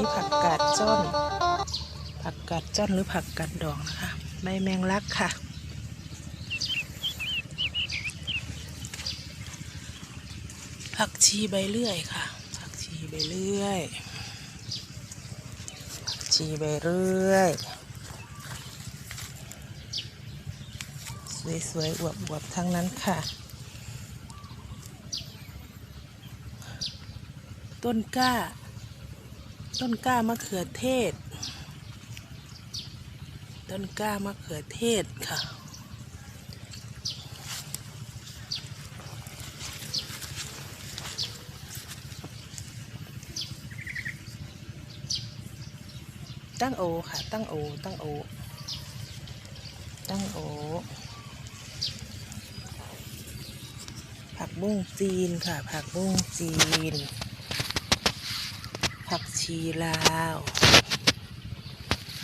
นี้ผักกาดจ้อน ผักกาดจ้อนหรือผักกาดดองนะคะ ใบแมงลักค่ะ ผักชีใบเลื่อยค่ะ ผักชีใบเลื่อยผักชีใบเลื่อยสวยๆอวบๆทั้งนั้นค่ะ ต้นกล้า ต้นกล้ามะเขือเทศ ต้นกล้ามะเขือเทศค่ะ ตั้งโอค่ะ ตั้งโอ ตั้งโอ ตั้งโอ ผักบุ้งจีนค่ะ ผักบุ้งจีน ผักชีลาว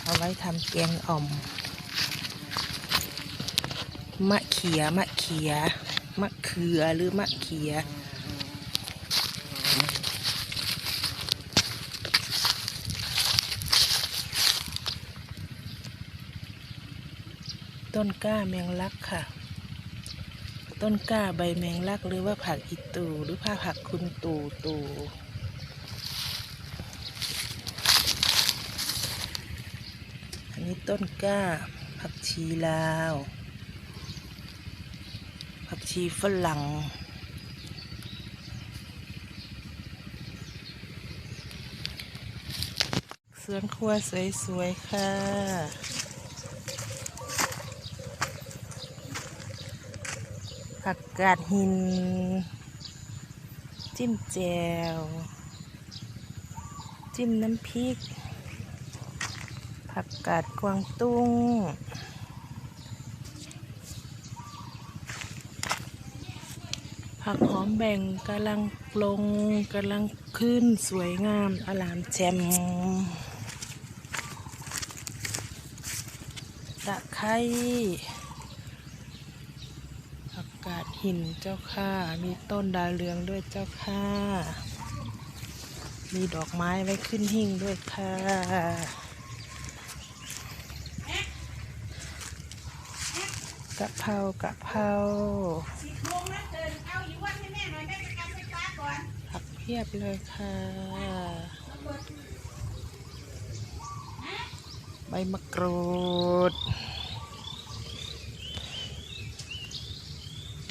เอาไว้ทำแกงอ่อม มะเขีย มะเขีย มะเขือหรือมะเขีย ต้นก้าแมงลักค่ะ ต้นก้าใบแมงลักหรือว่าผักอีตูหรือผ้าผักคุณตูตู นี้ต้นกล้า ผักชีลาว ผักชีฝรั่ง สวนครัวสวยๆ ค่ะ ผักกาดหิน จิ้มแจว จิ้มน้ำพริก ผักกาดกวางตุ้ง ผักหอมแบ่งกำลังลงกำลังขึ้นสวยงามอลามแจ่มตะไคร้ผักกาดหินเจ้าค่ะ มีต้นดาวเรืองด้วยเจ้าค่ะมีดอกไม้ไว้ขึ้นหิ้งด้วยค่ะ กะเพรากะเพราผักเพียบเลยค่ะ ใบมะกรูด